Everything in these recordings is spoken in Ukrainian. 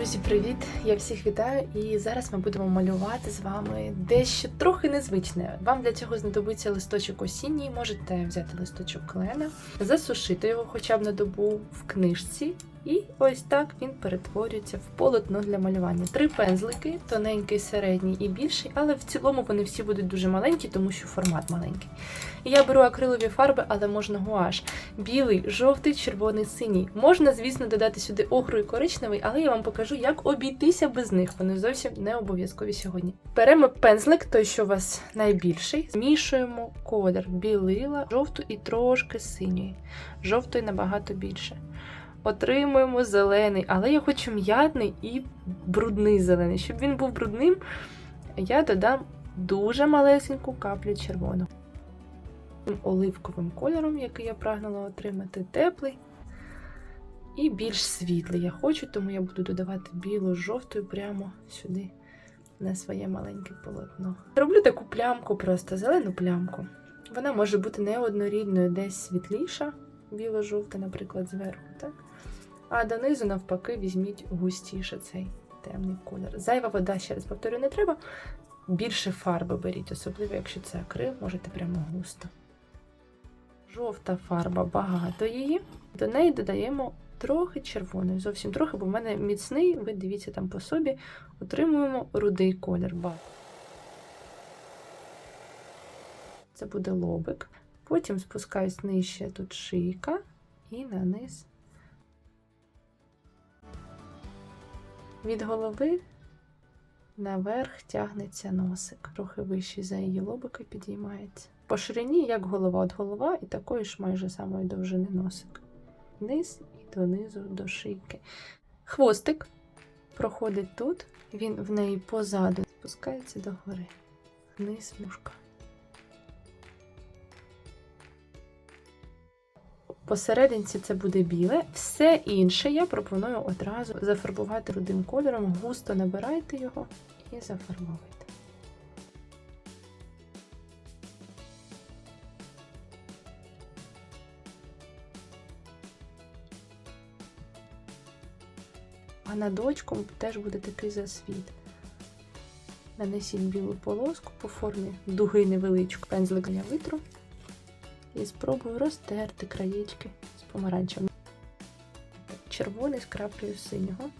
Друзі, привіт! Я всіх вітаю, і зараз ми будемо малювати з вами дещо трохи незвичне. Вам для цього знадобиться листочок осінній. Можете взяти листочок клена, засушити його хоча б на добу в книжці, і ось так він перетворюється в полотно для малювання. Три пензлики, тоненький, середній і більший, але в цілому вони всі будуть дуже маленькі, тому що формат маленький. Я беру акрилові фарби, але можна гуаш. Білий, жовтий, червоний, синій. Можна, звісно, додати сюди охру і коричневий, але я вам покажу, як обійтися без них. Вони зовсім не обов'язкові сьогодні. Беремо пензлик, той, що у вас найбільший, змішуємо колір білила, жовту і трошки синьої. Жовтої набагато більше. Отримуємо зелений, але я хочу м'ятний і брудний зелений. Щоб він був брудним, я додам дуже малесеньку каплю червоного оливковим кольором, який я прагнула отримати, теплий і більш світлий. Я хочу, тому я буду додавати білу з жовтою прямо сюди, на своє маленьке полотно. Роблю таку плямку, просто зелену плямку. Вона може бути не однорідною, десь світліша, біло-жовта, наприклад, зверху. так? А донизу, навпаки, візьміть густіше цей темний колір. Зайва вода, ще раз повторюю, не треба. Більше фарби беріть, особливо, якщо це акрил, можете прямо густо. Жовта фарба, багато її. До неї додаємо трохи червоної, зовсім трохи, бо в мене міцний, ви дивіться там по собі, отримуємо рудий колір. Це буде лобик. Потім спускаюсь нижче тут шийка і на низ. Від голови наверх тягнеться носик. Трохи вищий за її лобики підіймається. По ширині, як голова от голова, і такої ж майже самої довжини носик. Вниз і донизу до шийки. Хвостик проходить тут, він в неї позаду спускається догори. Вниз мушка. Посерединці це буде біле. Все інше я пропоную одразу зафарбувати рудим кольором. Густо набирайте його і зафарбовуйте. А над очком теж буде такий засвіт. Нанесіть білу полоску по формі дуги невеличку. Пензлик я витру і спробую розтерти краєчки з помаранчем. Червоний з краплею синього.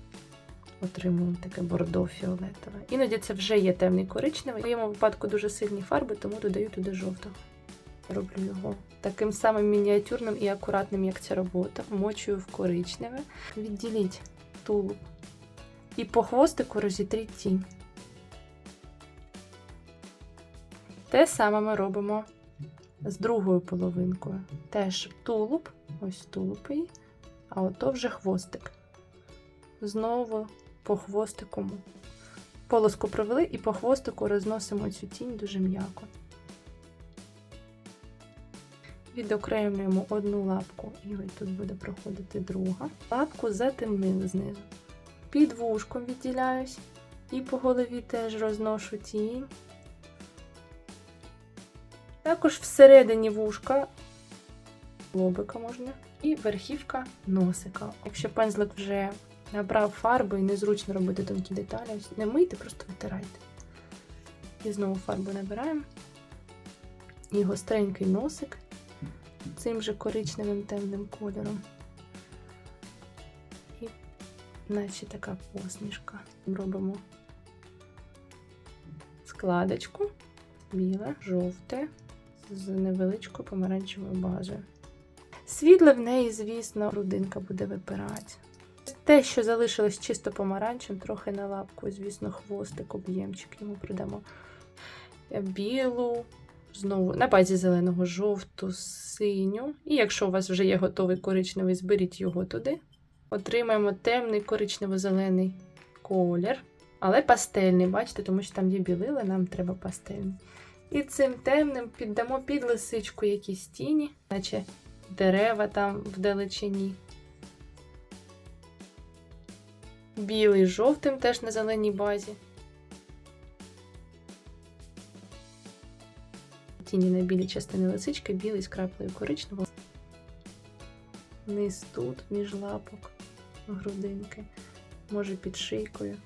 Отримуємо таке бордо фіолетове. Іноді це вже є темний коричневий. В моєму випадку дуже сильні фарби, тому додаю туди жовтого. Роблю його таким самим мініатюрним і акуратним, як ця робота. Вмочую в коричневе. Відділіть тулуб. І по хвостику розітріть тінь. Те саме ми робимо з другою половинкою. Теж тулуб, ось тулуб її, а ото вже хвостик. Знову по хвостику полоску провели і по хвостику розносимо цю тінь дуже м'яко. Відокремлюємо одну лапку, і ось тут буде проходити друга. Лапку затемнили знизу. Під вушком відділяюсь, і по голові теж розношу тінь. Також всередині вушка, лобика можна, і верхівка носика. Якщо пензлик вже набрав фарби і незручно робити тонкі деталі, не мийте, просто витирайте. І знову фарбу набираємо. І гостренький носик цим же коричневим темним кольором. І наче така посмішка. Робимо складочку, біле, жовте з невеличкою помаранчевою базою. Світле в неї, звісно, рудинка буде випирати. Те, що залишилось чисто помаранчем, трохи на лапку, звісно, хвостик, об'ємчик йому придамо. Білу, знову на базі зеленого, жовту, синю. І якщо у вас вже є готовий коричневий, зберіть його туди. Отримаємо темний коричнево-зелений колір, але пастельний, бачите, тому що там є білила, нам треба пастельний. І цим темним піддамо під лисичку якісь тіні, наче дерева там вдалечині. Білий жовтим теж на зеленій базі. Тіні на білій частині лисички, білий з краплею коричневого. Низ тут, між лапок, грудинки. може під шийкою.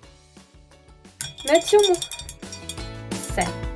На цьому все.